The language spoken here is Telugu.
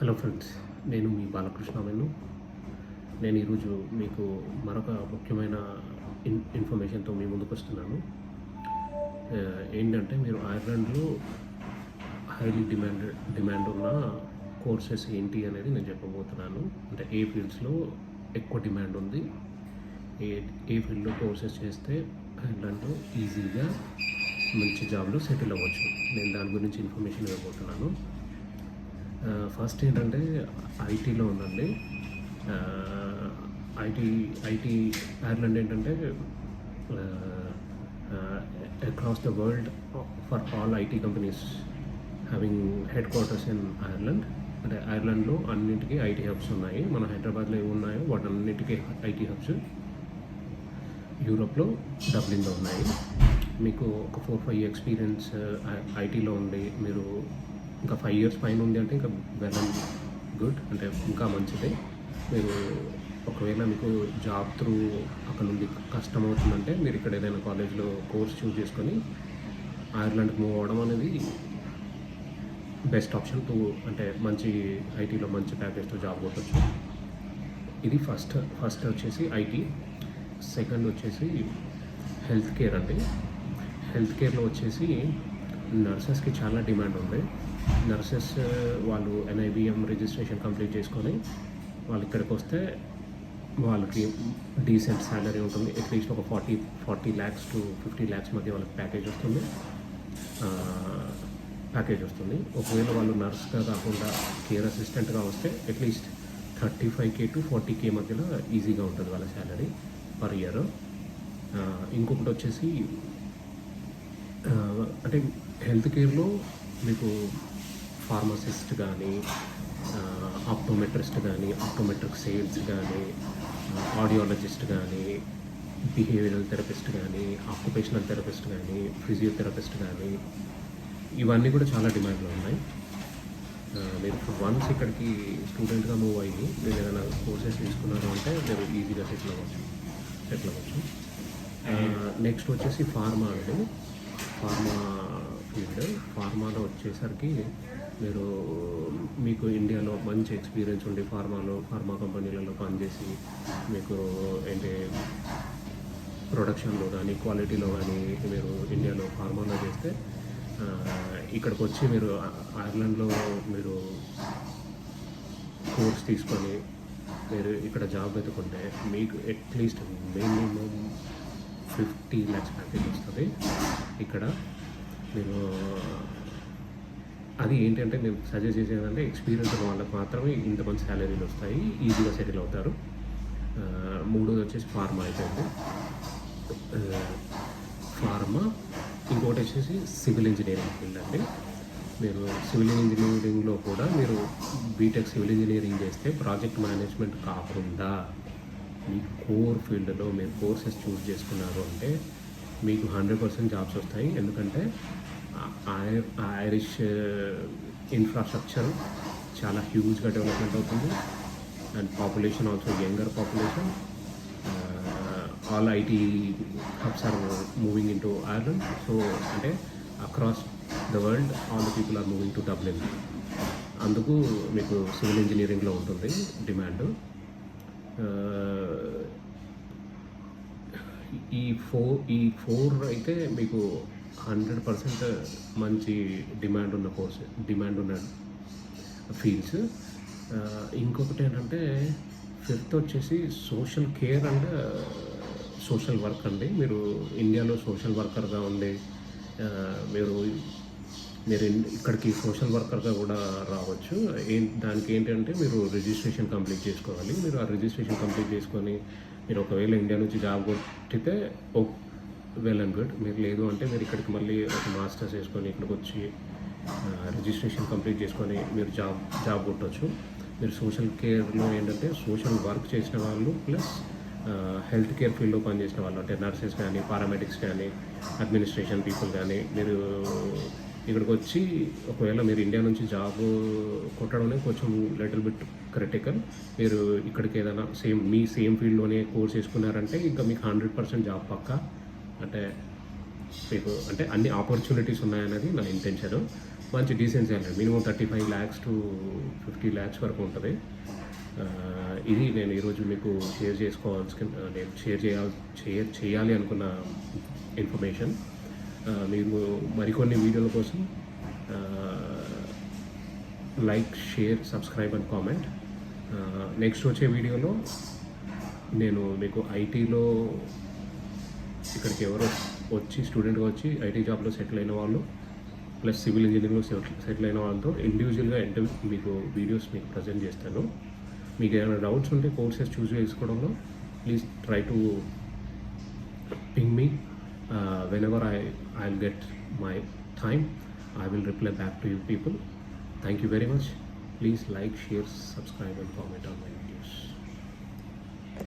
హలో ఫ్రెండ్స్ నేను మీ బాలకృష్ణ వెన్ను నేను ఈరోజు మీకు మరొక ముఖ్యమైన ఇన్ ఇన్ఫర్మేషన్తో మీ ముందుకు వస్తున్నాను. ఏంటంటే మీరు ఐర్లాండ్లో హైలీ డిమాండ్ డిమాండ్ ఉన్న కోర్సెస్ ఏంటి అనేది నేను చెప్పబోతున్నాను. అంటే ఏ ఫీల్డ్స్లో ఎక్కువ డిమాండ్ ఉంది? ఏ ఏ ఫీల్డ్లో కోర్సెస్ చేస్తే ఐర్లాండ్లో ఈజీగా మంచి జాబ్లో సెటిల్ అవ్వచ్చు? నేను దాని గురించి ఇన్ఫర్మేషన్ ఇవ్వబోతున్నాను. ఫస్ట్ ఏంటంటే ఐటీలో ఉందండి. ఐటీ ఐటీ ఐర్లాండ్ ఏంటంటే across the world for all IT companies having headquarters in Ireland అంటే ఐర్లాండ్లో అన్నింటికీ ఐటీ హబ్స్ ఉన్నాయి. మన హైదరాబాద్లో ఏమి ఉన్నాయో వాటన్నింటికీ ఐటీ హబ్స్ యూరోప్లో డబ్లిన్లో ఉన్నాయి. మీకు ఒక ఫోర్ ఫైవ్ ఎక్స్పీరియన్స్ ఐటీలో ఉండి మీరు ఇంకా ఫైవ్ ఇయర్స్ పైన ఉంది అంటే ఇంకా వెల్ అండ్ గుడ్ అంటే ఇంకా మంచిది. మీరు ఒకవేళ మీకు జాబ్ త్రూ అక్కడ నుండి కష్టం అవుతుందంటే మీరు ఇక్కడ ఏదైనా కాలేజ్లో కోర్స్ చూస్ చేసుకొని ఐర్లాండ్కి మూవ్ అవ్వడం అనేది బెస్ట్ ఆప్షన్ టు అంటే మంచి ఐటీలో మంచి ప్యాకేజ్తో జాబ్ కొట్టచ్చు. ఇది ఫస్ట్ ఫస్ట్ వచ్చేసి ఐటీ సెకండ్ వచ్చేసి హెల్త్ కేర్ అండి. హెల్త్ కేర్లో వచ్చేసి నర్సెస్కి చాలా డిమాండ్ ఉంది. నర్సెస్ వాళ్ళు ఎన్ఐబిఎం రిజిస్ట్రేషన్ కంప్లీట్ చేసుకొని వాళ్ళు ఇక్కడికి వస్తే వాళ్ళకి డీసెంట్ శాలరీ ఉంటుంది. అట్లీస్ట్ ఒక forty forty lakhs to fifty lakhs మధ్య వాళ్ళకి ప్యాకేజ్ వస్తుంది. ప్యాకేజ్ వస్తుంది. ఒకవేళ వాళ్ళు నర్స్గా కాకుండా కేర్ అసిస్టెంట్గా వస్తే at least thirty five K to forty K మధ్యలో ఈజీగా ఉంటుంది వాళ్ళ శాలరీ పర్ ఇయర్ ఇంకొకటి వచ్చేసి అంటే హెల్త్ కేర్లో మీకు ఫార్మసిస్ట్ కానీ ఆప్టోమెట్రిస్ట్ కానీ ఆప్టోమెట్రిక్ సేల్స్ కానీ ఆడియాలజిస్ట్ కానీ బిహేవియరల్ థెరపిస్ట్ కానీ ఆక్యుపేషనల్ థెరపిస్ట్ కానీ ఫిజియోథెరపిస్ట్ కానీ ఇవన్నీ కూడా చాలా డిమాండ్లో ఉన్నాయి. మీరు వన్స్ ఇక్కడికి స్టూడెంట్గా మూవ్ అయ్యి మీరు ఏదైనా కోర్సెస్ తీసుకున్నారు అంటే మీరు ఈజీగా సెటిల్ అవ్వచ్చు. సెటిల్ అవ్వచ్చు. నెక్స్ట్ వచ్చేసి ఫార్మా అండి. ఫార్మా ఫీల్డ్ ఫార్మాలో వచ్చేసరికి మీరు మీకు ఇండియాలో మంచి ఎక్స్పీరియన్స్ ఉండి ఫార్మాలో ఫార్మా కంపెనీలలో పనిచేసి మీకు ఏంటి ప్రొడక్షన్లో కానీ క్వాలిటీలో కానీ మీరు ఇండియాలో ఫార్మాలో చేస్తే ఇక్కడికి వచ్చి మీరు ఐర్లాండ్లో మీరు కోర్స్ తీసుకొని మీరు ఇక్కడ జాబ్ వెతుకుంటే మీకు at least minimum fifty lakhs package వస్తుంది. ఇక్కడ మీరు అది ఏంటంటే నేను సజెస్ట్ చేసేదంటే ఎక్స్పీరియన్స్ ఉన్న వాళ్ళకి మాత్రమే ఇంత మంచి శాలరీలు వస్తాయి ఈజీగా సెటిల్ అవుతారు. మూడోది వచ్చేసి ఫార్మా అయిపోయింది. ఫార్మా ఇంకోటి వచ్చేసి సివిల్ ఇంజనీరింగ్ ఫీల్డ్ అండి. మీరు సివిల్ ఇంజనీరింగ్లో కూడా మీరు బీటెక్ సివిల్ ఇంజనీరింగ్ చేస్తే ప్రాజెక్ట్ మేనేజ్మెంట్ కాకుండా మీ కోర్ ఫీల్డ్లో మీరు కోర్సెస్ చూస్ చేసుకున్నారు అంటే మీకు హండ్రెడ్ పర్సెంట్ జాబ్స్ వస్తాయి. ఎందుకంటే ఐరిష్ ఇన్ఫ్రాస్ట్రక్చర్ చాలా హ్యూజ్గా డెవలప్మెంట్ అవుతుంది. And population also younger population all IT hubs are moving in to Ireland so అంటే across the world all the people are moving to Dublin అందుకు మీకు సివిల్ ఇంజనీరింగ్లో ఉంటుంది డిమాండ్ ఈ ఫోర్ ఈ ఫోర్ అయితే మీకు హండ్రెడ్ పర్సెంట్ మంచి డిమాండ్ ఉన్న కోర్స్ డిమాండ్ ఉన్న ఫీల్డ్స్. ఇంకొకటి ఏంటంటే ఫిఫ్త్ వచ్చేసి social care and social work అండి. మీరు ఇండియాలో సోషల్ వర్కర్గా ఉండి మీరు మీరు ఇక్కడికి సోషల్ వర్కర్గా కూడా రావచ్చు. ఏ దానికి ఏంటంటే మీరు రిజిస్ట్రేషన్ కంప్లీట్ చేసుకోవాలి. మీరు ఆ రిజిస్ట్రేషన్ కంప్లీట్ చేసుకొని మీరు ఒకవేళ ఇండియా నుంచి జాబ్ కొట్టితే ఓ వెల్ అండ్ గుడ్. మీరు లేదు అంటే మీరు ఇక్కడికి మళ్ళీ ఒక మాస్టర్స్ చేసుకొని ఇక్కడికి వచ్చి రిజిస్ట్రేషన్ కంప్లీట్ చేసుకొని మీరు జాబ్ జాబ్ కొట్టవచ్చు మీరు సోషల్ కేర్లో ఏంటంటే సోషల్ వర్క్ చేసిన వాళ్ళు ప్లస్ హెల్త్ కేర్ ఫీల్డ్లో పనిచేసిన వాళ్ళు అంటే నర్సెస్ కానీ పారామెడిక్స్ కానీ అడ్మినిస్ట్రేషన్ పీపుల్ కానీ మీరు ఇక్కడికి వచ్చి ఒకవేళ మీరు ఇండియా నుంచి జాబ్ కొట్టడమే కొంచెం లిటిల్ బిట్ క్రిటికల్. మీరు ఇక్కడికి ఏదైనా సేమ్ మీ సేమ్ ఫీల్డ్లోనే కోర్స్ చేసుకున్నారంటే ఇంకా మీకు హండ్రెడ్ పర్సెంట్ జాబ్ పక్కా. అంటే మీకు అంటే అన్ని ఆపర్చునిటీస్ ఉన్నాయన్నది నా ఇంటెన్షన్. మంచి decent salary minimum thirty five lakhs to fifty lakhs వరకు ఉంటుంది. ఇది నేను ఈరోజు మీకు షేర్ చేసుకోవాల్సిన నేను షేర్ చేయాలి షేర్ చేయాలి అనుకున్న ఇన్ఫర్మేషన్. మీరు మరికొన్ని వీడియోల కోసం like share subscribe and comment. Next వచ్చే వీడియోలో నేను మీకు ఐటీలో ఇక్కడికి ఎవరో వచ్చి స్టూడెంట్గా వచ్చి ఐటీ జాబ్లో సెటిల్ అయిన వాళ్ళు ప్లస్ సివిల్ ఇంజనీరింగ్లో సెటిల్ అయిన వాళ్ళతో ఇండివిజువల్గా ఇంటర్వ్యూ మీకు వీడియోస్ మీకు ప్రజెంట్ చేస్తాను. మీకు ఏమైనా డౌట్స్ ఉంటే కోర్సెస్ చూస్ చేసుకోవడంలో please try to ping me. Whenever I I'll get my time. I will reply back to you people. Thank you very much. Please like, share, subscribe, and comment on my